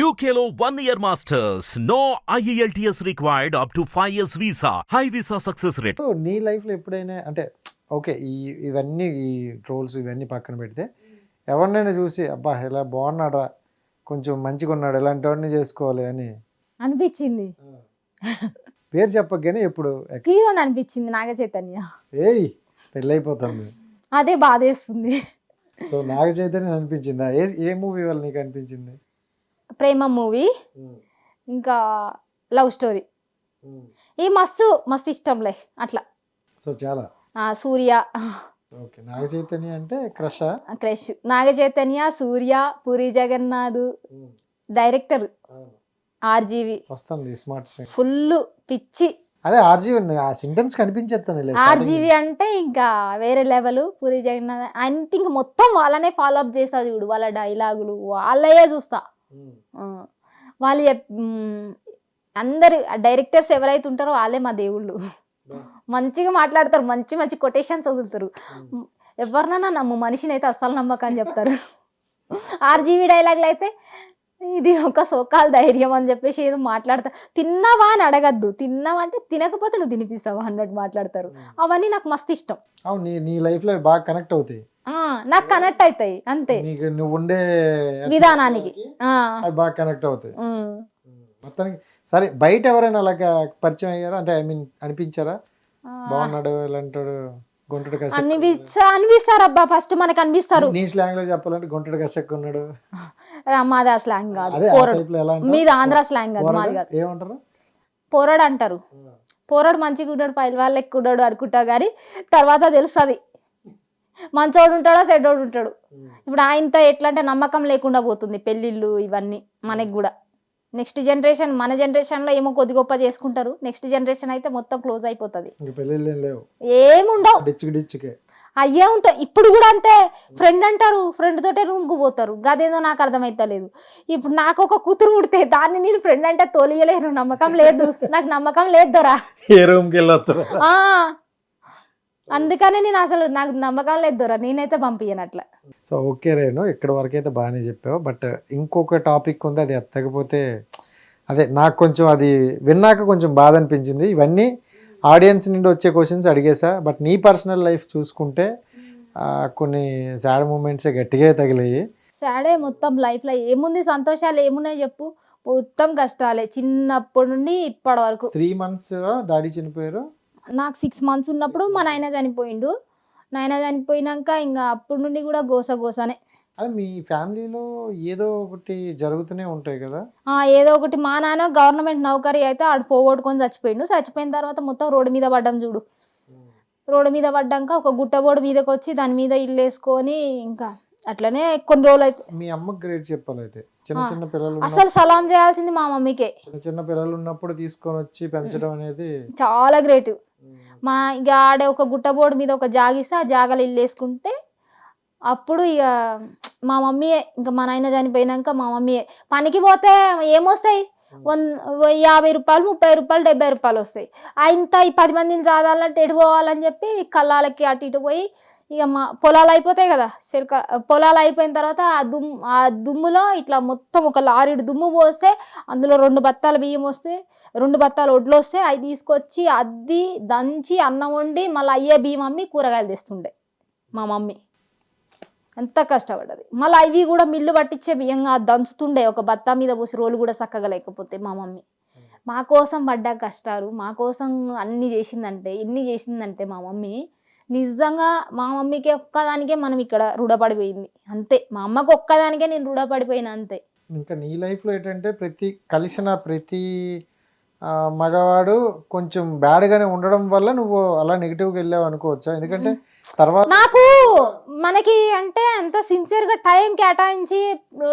UKLO one year masters. No E IELTS required up to 5 years visa. High visa success rate. So నీ లైఫ్లో ఎప్పుడైనా అంటే okay ఈ ఇవన్నీ ఈ ట్రోల్స్ ఇవన్నీ పక్కన పెడితే ఎవరినైనా చూసి అబ్బా ఇలా బాగున్నాడా కొంచెం మంచిగా ఉన్నాడు ఇలాంటి వాడిని చేసుకోవాలి అని. అనిపించింది. పేరు చెప్పగానే ఎప్పుడు? హీరోని అనిపించింది నాగ చైతన్య ఏయ్ పెళ్ళైపోతుంది అదే బాధేస్తుంది. సో నాగ చైతన్య అనిపించిందా? ఏ ఏ మూవీ వల్ల నీకు అనిపించింది? ప్రేమ మూవీ. ఇంకా లవ్ స్టోరీ. ఈ మస్తు మస్తు ఇష్టంలే అట్లా. సో చాలా. సూర్య. ఓకే నాగ చైతన్య అంటే crush? Crush. Naga Chaitanya Surya Puri Jagannath. Director RGV. వస్తుంది స్మార్ట్ ఫుల్ పిచ్చి. అదే ఆర్జీవి ఆ సింటమ్స్ కనిపించేస్తాను ఆర్జీవి అంటే ఇంకా వేరే లెవెల్ పూరి జగన్నాథ్. అంటే ఇంకా మొత్తం వాళ్ళనే ఫాలో అప్ చేస్తా చూడు వాళ్ళ డైలాగులు వాళ్ళయే చూస్తా. వాళ్ళు అందరు డైరెక్టర్స్ ఎవరైతే ఉంటారో వాళ్ళే మా దేవుళ్ళు. మంచిగా మాట్లాడతారు మంచి మంచి కొటేషన్స్ వదులుతారు. ఎవరినైనా నమ్ము మనిషిని అయితే అస్సలు నమ్మకం చెప్తారు. ఆర్జీవి డైలాగులు అయితే ఇది ఒక సోకాల ధైర్యం అని చెప్పేసి ఏదో మాట్లాడతారు తిన్నావా అని అడగద్దు. తిన్నావా అంటే తినకపోతే నువ్వు తినిపిస్తావా అన్నట్టు మాట్లాడతారు. అవన్నీ నాకు మస్తు ఇష్టం. అవును నీ నీ లైఫ్లో బాగా కనెక్ట్ అవుతాయి. నాకు కనెక్ట్ అవుతాయి అంతే. నీకు నువ్వు ఉండే విధానానికి. బాగా కనెక్ట్ అవుతాయి. మొత్తానికి సరే బయట ఎవరైనా అలాగా పరిచయం అయ్యారా? అంటే ఐ మీన్ అనిపించారా? బాగున్నాడు ఇలాంటాడు గుంటడు కసెక్ అనిపిస్తా అనిపిస్తారు అబ్బా ఫస్ట్ మనకు అనిపిస్తారు. నీ స్లాంగ్లో చెప్పాలంటే గుంటడు కసెక్ ఉన్నాడు. మాది ఆ స్లాంగ్ కాదు? మీది ఆంధ్ర స్లాంగ్ కాదు మాది పోరడు? కాదు. ఏమంటారు? పోరాడు అంటారు. పోరాడు మంచిగా ఉంటాడు పై వాళ్ళ ఎక్కుడాడు అనుకుంటా కానీ తర్వాత తెలుస్తుంది. మంచోడు ఉంటాడో చెడ్డోడు ఉంటాడు. ఇప్పుడు ఆయనతో ఎట్లా అంటే నమ్మకం లేకుండా పోతుంది పెళ్ళిళ్ళు ఇవన్నీ మనకి కూడా. నెక్స్ట్ జనరేషన్ మన జనరేషన్లో ఏమో కొద్ది గొప్ప చేసుకుంటారు. నెక్స్ట్ జనరేషన్ అయితే మొత్తం క్లోజ్ అయిపోతుంది. ఏముండవు. అయ్యే ఉంటాయి. ఇప్పుడు కూడా అంతే. ఫ్రెండ్ అంటారు. ఫ్రెండ్ తోటే రూమ్కి పోతారు. గదేదో నాకు అర్థమైతలేదు. ఇప్పుడు నాకు ఒక కూతురు పుడితే దాన్ని నేను ఫ్రెండ్ అంటే తోలియలేరు నమ్మకం లేదు. నాకు నమ్మకం లేదు దొరా ఏ రూమ్కి ఆ, అందుకనే నేను అసలు నాకు నమ్మకం లేదు దొరా నేనైతే పంపించను అట్లా. సో ఓకే రేణు ఇక్కడ వరకు అయితే బాగానే చెప్పావు. బట్ ఇంకొక టాపిక్ ఉంది అది ఎత్తకపోతే అదే నాకు కొంచెం అది విన్నాక కొంచెం బాధ అనిపించింది. ఇవన్నీ ఆడియన్స్ నుండి వచ్చే క్వశ్చన్స్ అడిగేసా. బట్ నీ పర్సనల్ లైఫ్ చూసుకుంటే కొన్ని సాడ్ మూమెంట్సే గట్టిగా తగిలాయి. సాడే మొత్తం లైఫ్లో ఏముంది సంతోషాలు ఏమున్నాయి చెప్పు. మొత్తం కష్టాలే చిన్నప్పటి నుండి ఇప్పటి వరకు. త్రీ మంత్స్ డాడీ చనిపోయారు. నాకు సిక్స్ మంత్స్ ఉన్నప్పుడు మా నాయన చనిపోయిండు. నాయన చనిపోయినాక ఇంకా అప్పటి నుండి కూడా గోస గోసనే. అది మీ ఫ్యామిలీలో ఏదో ఒకటి జరుగుతూనే ఉంటాయి కదా? ఏదో ఒకటి మా నాన్న గవర్నమెంట్ నౌకరీ అయితే ఆడు పోగొట్టుకొని చచ్చిపోయిండు. చచ్చిపోయిన తర్వాత మొత్తం రోడ్డు మీద పడ్డాం చూడు. రోడ్డు మీద పడ్డాక ఒక గుట్టబోడు మీదకి వచ్చి దాని మీద ఇల్లు వేసుకొని ఇంకా అట్లనే కొన్ని రోజులు అయితే మీ అమ్మకి గ్రేట్ చెప్పాలి అయితే. చిన్న చిన్న పిల్లలు అసలు సలాం చేయాల్సింది మా మమ్మీకే. చిన్న చిన్న పిల్లలు ఉన్నప్పుడు తీసుకొని వచ్చి పెంచడం అనేది చాలా గ్రేట్ మా ఇక ఆడే ఒక గుట్టబోర్డు మీద ఒక జాగిస్తే ఆ జాగలు ఇల్లు వేసుకుంటే అప్పుడు ఇక మా మమ్మీయే ఇంకా మా నాయన చనిపోయినాక మా మమ్మీయే పనికి పోతే ఏమొస్తాయి? వన్ యాభై రూపాయలు ముప్పై రూపాయలు డెబ్బై రూపాయలు వస్తాయి. ఇంత ఈ పది మందిని చాదాలంటే ఎటు పోవాలని చెప్పి కళ్ళాలకి అటు ఇటు పోయి ఇక మా పొలాలు అయిపోతాయి కదా చెలక పొలాలు అయిపోయిన తర్వాత ఆ దుమ్ము ఆ దుమ్ములో ఇట్లా మొత్తం ఒక లారీడు దుమ్ము పోస్తే అందులో రెండు బత్తాల బియ్యం వస్తే రెండు బత్తాలు ఒడ్లు వస్తే అవి తీసుకొచ్చి అద్ది దంచి అన్నం వండి మళ్ళీ అయ్యే బియ్యం అమ్మి కూరగాయలు తెస్తుండే మా మమ్మీ. ఎంత కష్టపడ్డది. మళ్ళీ అవి కూడా మిల్లు పట్టించే బియ్యంగా దంచుతుండే. ఒక బత్తా మీద పోసి రోలు కూడా చక్కగా లేకపోతే మా మమ్మీ. మా కోసం పడ్డ కష్టాలు మా కోసం అన్ని చేసిందంటే ఇన్ని చేసిందంటే మా మమ్మీ నిజంగా మా మమ్మీకి ఒక్కదానికే మనం ఇక్కడ రుణపడిపోయింది అంతే. మా అమ్మకి ఒక్కదానికే నేను రుణపడిపోయినా అంతే. ఇంకా నీ లైఫ్లో ఏంటంటే ప్రతి కలిసిన ప్రతి మగవాడు కొంచెం బ్యాడ్గానే ఉండడం వల్ల నువ్వు అలా నెగిటివ్గా వెళ్ళావు అనుకోవచ్చా ఎందుకంటే తర్వాత? నాకు మనకి అంటే అంత సిన్సియర్గా టైం కేటాయించి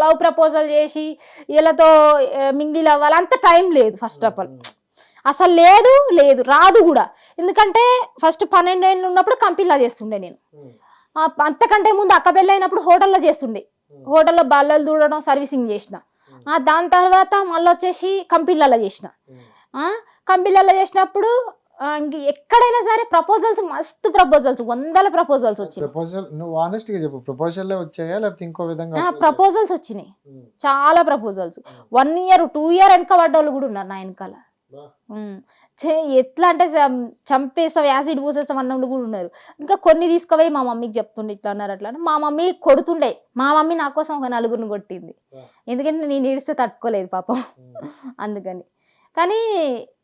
లవ్ ప్రపోజల్ చేసి వీళ్ళతో మింగిల్ అవ్వాలి అంత టైం లేదు ఫస్ట్ ఆఫ్ ఆల్ అసలు లేదు లేదు రాదు కూడా. ఎందుకంటే ఫస్ట్ పన్నెండు ఏళ్ళు ఉన్నప్పుడు కంపెనీలా చేస్తుండే నేను. అంతకంటే ముందు అక్క పెళ్ళి అయినప్పుడు హోటల్లో చేస్తుండే. హోటల్లో బల్లలు దూడడం సర్వీసింగ్ చేసిన. దాని తర్వాత మళ్ళీ వచ్చేసి కంపెనీలలో చేసిన. కంపెనీలలో చేసినప్పుడు ఎక్కడైనా సరే ప్రపోజల్స్ మస్తు ప్రపోజల్స్ వందల ప్రపోజల్స్ వచ్చినాయి. ప్రపోజల్ నువ్వు ఆనెస్ట్గా చెప్పు. ప్రపోజల్ వచ్చాయా? లేకపోతే ఇంకో విధంగా ప్రపోజల్స్ వచ్చినాయి. ఉమ్. చాలా proposals one year two year వెనక పడ్డోళ్ళు కూడా ఉన్నారు నా వెనకాల. చే ఎట్లా అంటే చంపేస్తాం యాసిడ్ పూసేస్తాం అన్నోళ్ళు కూడా ఉన్నారు. ఇంకా కొన్ని తీసుకుపోయి మా మమ్మీకి చెప్తుండే ఇట్లా అన్నారు అట్లా. మా మమ్మీ కొడుతుండే. మా మమ్మీ నా కోసం ఒక నలుగురిని కొట్టింది. ఎందుకంటే నేను ఏడిస్తే తట్టుకోలేదు పాపం. ఉమ్. అందుకని. కానీ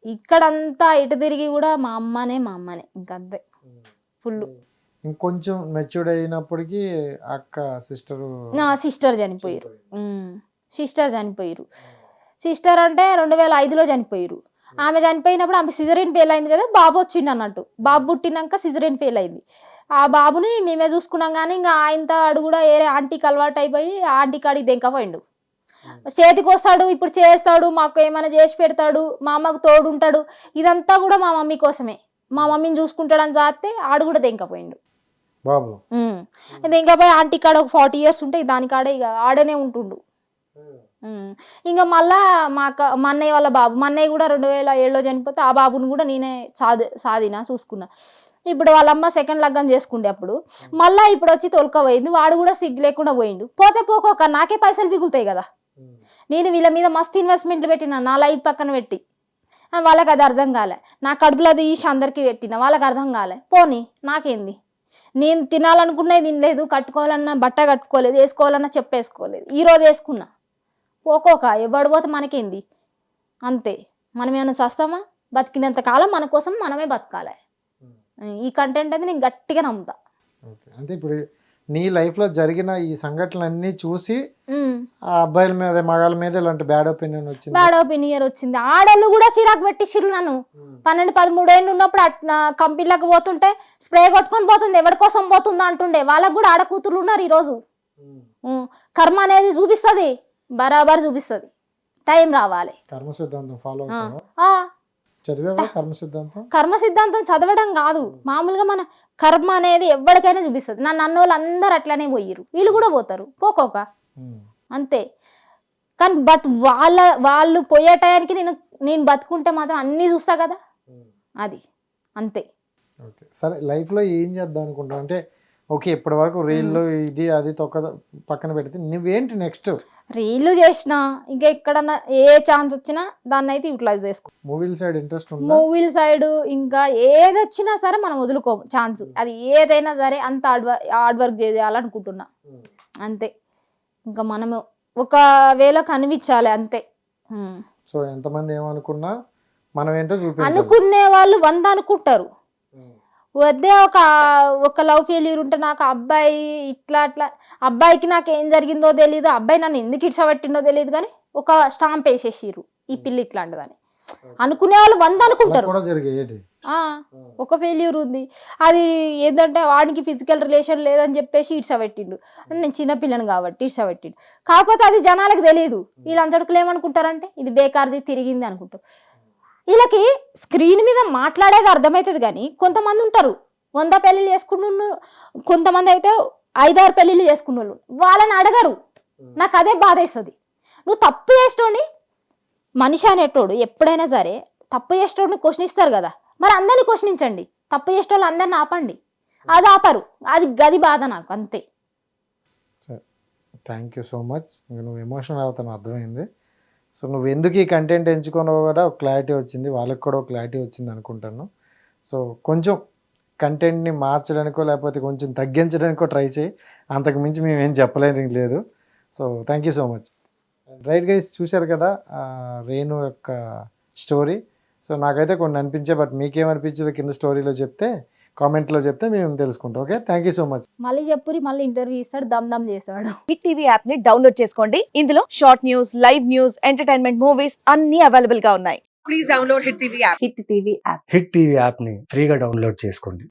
ఇక్కడంతా ఇటు తిరిగి కూడా మా అమ్మనే మా అమ్మనే. ఇంకంతే. ఫుల్ ఇంకొంచెం మెచ్యూర్డ్ అయినప్పటికీ అక్క సిస్టరు నా సిస్టర్ చనిపోయారు సిస్టర్ చనిపోయారు సిస్టర్ అంటే రెండు వేల ఐదులో చనిపోయారు ఆమె చనిపోయినప్పుడు ఆమె సిజరిన్ ఫెయిల్ అయింది కదా బాబు వచ్చిండు అన్నట్టు. బాబు పుట్టినాక సిజరిన్ ఫెయిల్ అయింది. ఆ బాబుని మేమే చూసుకున్నాం కానీ ఇంకా ఆయనతో ఆడు కూడా ఏరే ఆంటీకి అలవాటు అయిపోయి ఆంటీ కాడికి దెంకపోయిండు. చేతికి వస్తాడు ఇప్పుడు చేస్తాడు మాకు ఏమైనా చేసి పెడతాడు మా అమ్మకు తోడు ఉంటాడు ఇదంతా కూడా మా మమ్మీ కోసమే. మా మమ్మీని చూసుకుంటాడని చాస్తే ఆడు కూడా దెంకపోయిండు బాబు దెంకపోయి ఆంటీ కాడ ఒక ఫార్టీ ఇయర్స్ ఉంటాయి దాని కాడ ఇక ఆడనే ఉంటుండు. ఇంకా మళ్ళా మా అక్క మా అన్నయ్య వాళ్ళ బాబు మా అన్నయ్య కూడా రెండు వేల ఏడులో చనిపోతే ఆ బాబుని కూడా నేనే సాది సాదినా చూసుకున్నా. ఇప్పుడు వాళ్ళమ్మ సెకండ్ లగ్గం చేసుకుండే అప్పుడు. మళ్ళా ఇప్పుడు వచ్చి తొలకపోయింది వాడు కూడా సిగ్గు లేకుండా పోయిండు. పోతే పోకోక నాకే పైసలు మిగులుతాయి కదా. నేను వీళ్ళ మీద మస్తు ఇన్వెస్ట్మెంట్లు పెట్టిన నా లైఫ్ పక్కన పెట్టి. వాళ్ళకి అది అర్థం కాలే. నా కడుపులో తీసి అందరికీ పెట్టిన వాళ్ళకి అర్థం కాలే. పోనీ నాకేంది? నేను తినాలనుకున్నది తినలేదు కట్టుకోవాలన్నా బట్ట కట్టుకోలేదు వేసుకోవాలన్నా చెప్పేసుకోలేదు. ఈ రోజు వేసుకున్నా. పోకోక ఎవడు పోతే మనకేంది? అంతే. మనం ఏమైనా చస్తామా? బతికినంత కాలం మన కోసం మనమే బతకాలి. ఈ కంటెంట్ అయితే నేను గట్టిగా నమ్ముతా. అంటే ఇప్పుడు నీ లైఫ్లో జరిగిన ఈ సంఘటనలన్నీ చూసి అబ్బాయిల మీద మగాళ్ళ మీద ఇలాంటి బ్యాడ్ ఒపీనియన్ వచ్చింది? బ్యాడ్ ఒపీనియర్ వచ్చింది. ఆడోళ్ళు కూడా చిరాకు పెట్టించిర్రు నన్ను. పన్నెండు పదమూడేళ్ళు ఉన్నప్పుడు అట్లా కంపెనీలకు పోతుంటే స్ప్రే కొట్టుకొని పోతుంది ఎవరి కోసం పోతుందో అంటుండే. వాళ్ళకు కూడా ఆడ కూతురు ఉన్నారు ఈరోజు. ఉం. కర్మ అనేది చూపిస్తుంది. బరాబర్ చూపిస్తుంది. టైం రావాలి. కర్మ సిద్ధాంతం ఫాలో కర్మ సిద్ధాంతం? కర్మ సిద్ధాంతం చదవడం కాదు. మామూలుగా మన కర్మ అనేది ఎవరికైనా చూపిస్తుంది. నన్ను అన్నోళ్ళు అందరు అట్లనే పోయిరు వీళ్ళు కూడా పోతారు. పోకోక. అంతే. కానీ బట్ వాళ్ళ వాళ్ళు పోయే టయానికి నేను నేను బతుకుంటే మాత్రం అన్నీ చూస్తా కదా. అది. అంతే. ఓకే. సరే లైఫ్లో ఏం చేద్దాం అనుకుంటావు? అంటే ఓకే ఇప్పటి వరకు రీల్ ఇది అది తొక్క పక్కన పెడితే నువ్వేంటి నెక్స్ట్? రీళ్ళు చేసిన ఇంకా ఎక్కడన్నా ఏ ఛాన్స్ వచ్చినా దాన్ని అయితే యూటిలైజ్ చేసుకో. మూవీల సైడ్ ఇంట్రెస్ట్ మూవీల సైడ్ ఇంకా ఏది వచ్చినా సరే మనం వదులుకోము ఛాన్స్. అది ఏదైనా సరే అంత హార్డ్ వర్క్ చేయాలనుకుంటున్నా. అంతే. ఇంకా మనము ఒక వేలో కనిపించాలి అంతే. సో ఎంతమంది ఏమనుకున్నా మనం ఏంటో చూపించాలి అనుకునే వాళ్ళు వంద అనుకుంటారు. వద్దే ఒక ఒక లవ్ ఫెయిల్యూర్ ఉంటే నాకు అబ్బాయి ఇట్లా అట్లా అబ్బాయికి నాకు ఏం జరిగిందో తెలియదు అబ్బాయి నన్ను ఎందుకు ఇడ్చబట్టిందో తెలియదు కానీ ఒక స్టాంప్ వేసేసిర్రు ఈ పిల్లి ఇట్లాంటిదని. అనుకునే వాళ్ళు వంద అనుకుంటారు. ఒక ఫెయిల్యూర్ ఉంది. అది ఏంటంటే వాడికి ఫిజికల్ రిలేషన్ లేదని చెప్పేసి ఇడ్చబెట్టిండు నేను చిన్నపిల్లని కాబట్టి ఇడ్చబెట్టిండు కాకపోతే అది జనాలకు తెలియదు. వీళ్ళంతటికి ఏమనుకుంటారంటే ఇది బేకార్ది తిరిగింది అనుకుంటారు. వీళ్ళకి స్క్రీన్ మీద మాట్లాడేది అర్థమవుతుంది కానీ కొంతమంది ఉంటారు. వంద పెళ్ళిళ్ళు చేసుకున్న కొంతమంది అయితే ఐదారు పెళ్ళిళ్ళు చేసుకున్న వాళ్ళు వాళ్ళని అడగరు. నాకు అదే బాధ వేస్తుంది. నువ్వు తప్పు చేసేటోని మనిషి అనేటోడు ఎప్పుడైనా సరే తప్పు చేసేటోడిని క్వశ్చన్ ఇస్తారు కదా. మరి అందరిని క్వశ్చనించండి తప్పు చేసేటోళ్ళు అందరిని ఆపండి. అది ఆపరు. అది గది బాధ నాకు అంతే. థ్యాంక్ యూ సో మచ్ నువ్వు ఎమోషనల్ అవుతాను అర్థమైంది. సో నువ్వు ఎందుకు ఈ కంటెంట్ ఎంచుకున్నావు కూడా ఒక క్లారిటీ వచ్చింది. వాళ్ళకి కూడా ఒక క్లారిటీ వచ్చింది అనుకుంటాను. సో కొంచెం కంటెంట్ని మార్చడానికో లేకపోతే కొంచెం తగ్గించడానికో ట్రై చేయి. అంతకు మించి మేము ఏం చెప్పలేని లేదు. So thank you so much right guys చూశారు కదా రేణు యొక్క స్టోరీ సో నాకైతే కొన్ని అనిపించే బట్ మీకేమనిపించిందో కింద స్టోరీలో చెప్తే కామెంట్లో చెప్తే మేము తెలుసుకుంటాం. Okay? Thank you so much. మళ్ళీ చెప్పురి మళ్ళీ ఇంటర్వ్యూ ఇస్తాడు దమ్ దమ్ చేస్తాడు. హిట్ టీవీ యాప్ని డౌన్లోడ్ చేసుకోండి. ఇందులో short news live news entertainment movies అన్ని అవైలబుల్గా ఉన్నాయి. please download Hit TV app. Hit TV app. Hit TV యాప్ని ఫ్రీగా డౌన్లోడ్ చేసుకోండి.